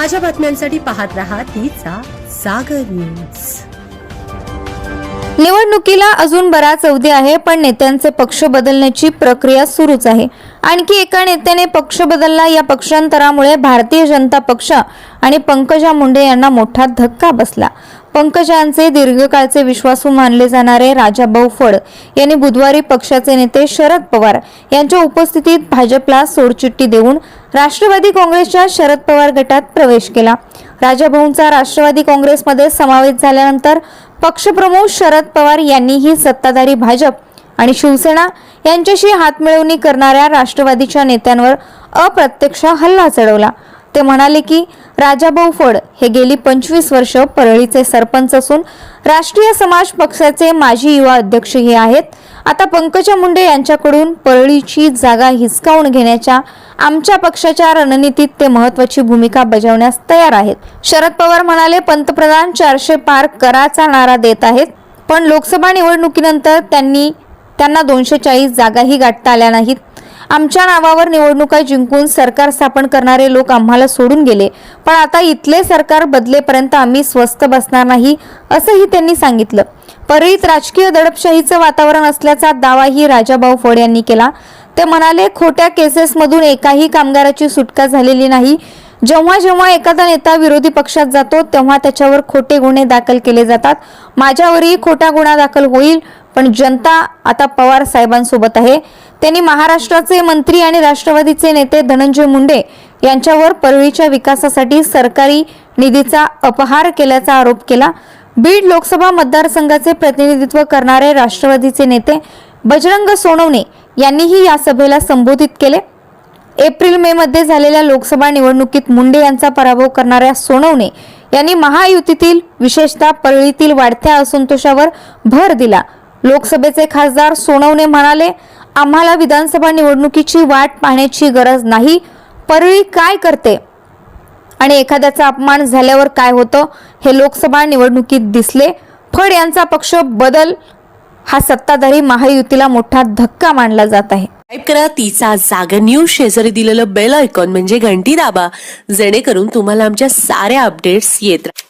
ताज्या बातम्यांसाठी पाहत राहा तिचा सागर न्यूज. निवडणुकीला अजून बराच अवधी आहे पण नेत्यांचे पक्ष बदलण्याची प्रक्रिया सुरूच आहे. आणखी एका नेत्याने पक्ष बदलला या पक्षांतरामुळे भारतीय जनता पक्ष आणि पंकजा मुंडे यांना मोठा धक्का बसला. पंकजांचे दीर्घकाळचे विश्वासू मानले जाणारे राजाभाऊ फड यांनी बुधवारी पक्षाचे नेते शरद पवार यांच्या उपस्थितीत भाजपला सोडचिठ्ठी देऊन राष्ट्रवादी काँग्रेसच्या शरद पवार गटात प्रवेश केला. राजाभाऊंचा राष्ट्रवादी काँग्रेसमध्ये समावेश झाल्यानंतर पक्षप्रमुख शरद पवार यांनीही सत्ताधारी भाजप आणि शिवसेना यांच्याशी हातमिळवणी करणाऱ्या राष्ट्रवादीच्या नेत्यांवर अप्रत्यक्ष हल्ला चढवला. ते म्हणाले की राजाभाऊ फड हे गेली पंचवीस वर्ष परळीचे सरपंच असून राष्ट्रीय समाज पक्षाचे माजी युवा अध्यक्ष हे आहेत. आता पंकजा मुंडे यांच्याकडून परळीची जागा हिसकावून घेण्याच्या आमच्या पक्षाच्या रणनीतीत ते महत्वाची भूमिका बजावण्यास तयार आहेत. शरद पवार म्हणाले पंतप्रधान चारशे पार कराचा नारा देत आहेत पण लोकसभा निवडणुकीनंतर त्यांनी त्यांना दोनशे चाळीस जागाही गाठता आल्या नाहीत. आमच्या नावावर निवडणुका जिंकून सरकार स्थापन करणारे लोक आम्हाला सोडून गेले. पण आता इथले सरकार बदलेपर्यंत आम्ही स्वस्थ बसणार नाही असंही त्यांनी सांगितलं. परळीत राजकीय दडपशाहीचं वातावरण असल्याचा दावाही राजाभाऊ फड यांनी केला. ते म्हणाले खोट्या केसेसमधून एकाही कामगाराची सुटका झालेली नाही. जेव्हा जेव्हा एखादा नेता विरोधी पक्षात जातो तेव्हा त्याच्यावर खोटे गुन्हे दाखल केले जातात. माझ्यावरही खोटा गुन्हा दाखल होईल. पण जनता आता पवार साहेबांसोबत आहे. त्यांनी महाराष्ट्राचे मंत्री आणि राष्ट्रवादीचे नेते धनंजय मुंडे यांच्यावर परळीच्या विकासासाठी सरकारी निधीचा अपहार केल्याचा आरोप केला. बीड लोकसभा मतदारसंघाचे प्रतिनिधित्व करणारे राष्ट्रवादीचे नेते बजरंग सोनवणे यांनीही या सभेला संबोधित केले. एप्रिल मे मध्ये झालेल्या लोकसभा निवडणुकीत मुंडे यांचा पराभव करणाऱ्या सोनवणे यांनी महायुतीतील विशेषतः परळीतील वाढत्या असंतोषावर भर दिला. लोकसभेचे खासदार सोनवणे म्हणाले आम्हाला विधानसभा निवडणुकीची वाट पाहण्याची गरज नाही. परळी काय करते? आणि एखाद्याचा अपमान झाल्यावर काय होतं? हे लोकसभा निवडणुकीत दिसले. फड यांचा पक्ष बदल. हा सत्ताधारी महायुतीला मोठा धक्का मानला जात आहे. टाईप करा तिचा जागा न्यूज शेजारी दिलेलं बेल आयकॉन म्हणजे घंटी दाबा. जेणेकरून तुम्हाला आमच्या साऱ्या अपडेट्स येत राहतील